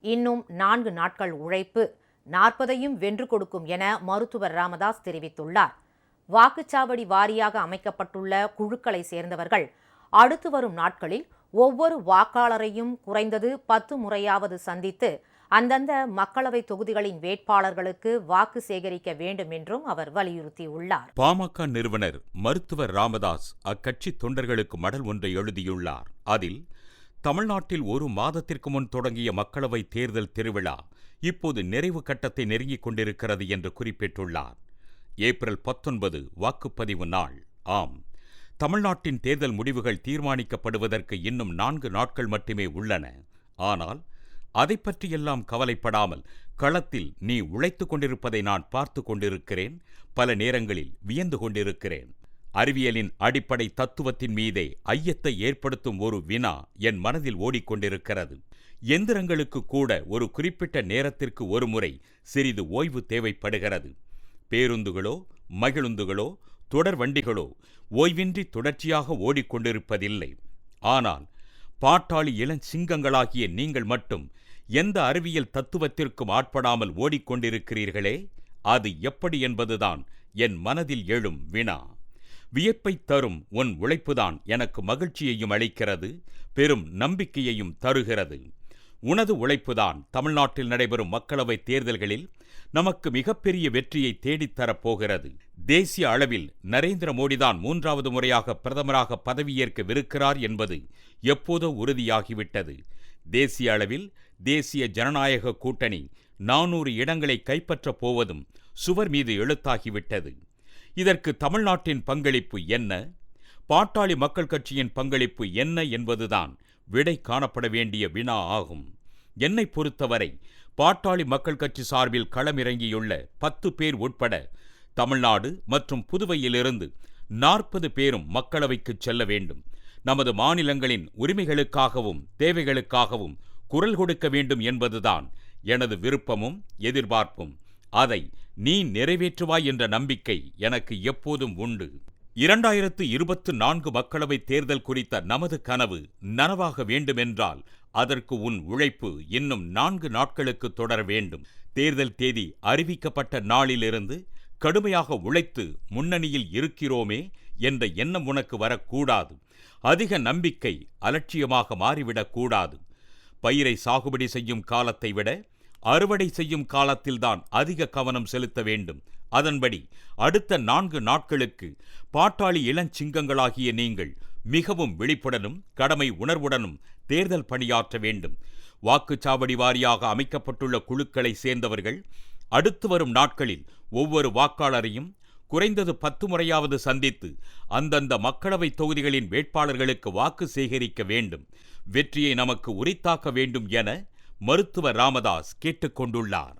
இன்னும் நான்கு நாட்கள் உழைப்பு நாற்பதையும் வென்று கொடுக்கும் என மருத்துவர் ராமதாஸ் தெரிவித்துள்ளார். வாக்குச்சாவடி வாரியாக அமைக்கப்பட்டுள்ள குழுக்களை சேர்ந்தவர்கள் அடுத்து வரும் நாட்களில் ஒவ்வொரு வாக்காளரையும் குறைந்தது பத்து முறையாவது சந்தித்து அந்தந்த மக்களவை தொகுதிகளின் வேட்பாளர்களுக்கு வாக்கு சேகரிக்க வேண்டும் என்றும் அவர் வலியுறுத்தியுள்ளார். பாமக நிறுவனர் மருத்துவர் ராமதாஸ் அக்கட்சி தொண்டர்களுக்கு மடல் ஒன்றை எழுதியுள்ளார். அதில் தமிழ்நாட்டில் ஒரு மாதத்திற்கு முன் தொடங்கிய மக்களவை தேர்தல் திருவிழா இப்போது நிறைவு கட்டத்தை நெருங்கிக் கொண்டிருக்கிறது என்று குறிப்பிட்டுள்ளார். ஏப்ரல் பத்தொன்பது வாக்குப்பதிவு நாள். ஆம். தமிழ்நாட்டின் தேர்தல் முடிவுகள் தீர்மானிக்கப்படுவதற்கு இன்னும் நான்கு நாட்கள் மட்டுமே உள்ளன. ஆனால் அதை பற்றியெல்லாம் கவலைப்படாமல் களத்தில் நீ உழைத்துக் கொண்டிருப்பதை நான் பார்த்து கொண்டிருக்கிறேன். பல நேரங்களில் வியந்து கொண்டிருக்கிறேன். அறிவியலின் அடிப்படை தத்துவத்தின் மீதே ஐயத்தை ஏற்படுத்தும் ஒரு வினா என் மனதில் ஓடிக்கொண்டிருக்கிறது. எந்திரங்களுக்கு கூட ஒரு குறிப்பிட்ட நேரத்திற்கு ஒருமுறை சிறிது ஓய்வு தேவைப்படுகிறது. பேருந்துகளோ மகிழுந்துகளோ தொடர் வண்டிகளோ ஓய்வின்றி தொடர்ச்சியாக ஓடிக்கொண்டிருப்பதில்லை. ஆனால் பாட்டாளி இளஞ்சிங்கங்களாகிய நீங்கள் மட்டும் எந்த அறிவியல் தத்துவத்திற்கும் ஆட்படாமல் ஓடிக்கொண்டிருக்கிறீர்களே? அது எப்படி என்பதுதான் என் மனதில் எழும் வினா. வியப்பைத் தரும் உன் உழைப்புதான் எனக்கு மகிழ்ச்சியையும் அளிக்கிறது பெரும் நம்பிக்கையையும் தருகிறது. உனது உழைப்புதான் தமிழ்நாட்டில் நடைபெறும் மக்களவைத் தேர்தல்களில் நமக்கு மிகப்பெரிய வெற்றியை தேடித்தரப் போகிறது தேசிய அளவில் நரேந்திர மோடிதான் மூன்றாவது முறையாக பிரதமராக பதவியேற்கவிருக்கிறார் என்பது எப்போதோ உறுதியாகிவிட்டது. தேசிய அளவில் தேசிய ஜனநாயக கூட்டணி நானூறு இடங்களை கைப்பற்றப் போவதும் சுவர் மீது எழுத்தாகிவிட்டது. இதற்கு தமிழ்நாட்டின் பங்களிப்பு என்ன? பாட்டாளி மக்கள் கட்சியின் பங்களிப்பு என்ன என்பதுதான் விடை காணப்பட வேண்டிய வினா ஆகும். என்னை பொறுத்தவரை பாட்டாளி மக்கள் கட்சி சார்பில் களமிறங்கியுள்ள பத்து பேர் உட்பட தமிழ்நாடு மற்றும் புதுவையிலிருந்து நாற்பது பேரும் மக்களவைக்கு செல்ல வேண்டும். நமது மாநிலங்களின் உரிமைகளுக்காகவும் தேவைகளுக்காகவும் குரல் கொடுக்க வேண்டும் என்பதுதான் எனது விருப்பமும் எதிர்பார்ப்பும். அதை நீ நிறைவேற்றுவாய் என்ற நம்பிக்கை எனக்கு எப்போதும் உண்டு. இரண்டாயிரத்து இருபத்து நான்கு மக்களவைத் தேர்தல் குறித்த நமது கனவு நனவாக வேண்டுமென்றால் அதற்கு உன் உழைப்பு இன்னும் நான்கு நாட்களுக்கு தொடர வேண்டும். தேர்தல் தேதி அறிவிக்கப்பட்ட நாளிலிருந்து கடுமையாக உழைத்து முன்னணியில் இருக்கிறோமே என்ற எண்ணம் உனக்கு வரக்கூடாது. அதிக நம்பிக்கை அலட்சியமாக மாறிவிடக்கூடாது. பயிரை சாகுபடி செய்யும் காலத்தை விட அறுவடை செய்யும் காலத்தில்தான் அதிக கவனம் செலுத்த வேண்டும். அதன்படி அடுத்த நான்கு நாட்களுக்கு பாட்டாளி இளஞ்சிங்கங்களாகிய நீங்கள் மிகவும் விழிப்புடனும் கடமை உணர்வுடனும் தேர்தல் பணியாற்ற வேண்டும். வாக்குச்சாவடி வாரியாக அமைக்கப்பட்டுள்ள குழுக்களை சேர்ந்தவர்கள் அடுத்து வரும் நாட்களில் ஒவ்வொரு வாக்காளரையும் குறைந்தது பத்து முறையாவது சந்தித்து அந்தந்த மக்களவை தொகுதிகளின் வேட்பாளர்களுக்கு வாக்கு சேகரிக்க வேண்டும். வெற்றியை நமக்கு உரித்தாக்க வேண்டும் என மருத்துவர் ராமதாஸ் கேட்டுக் கொண்டுள்ளார்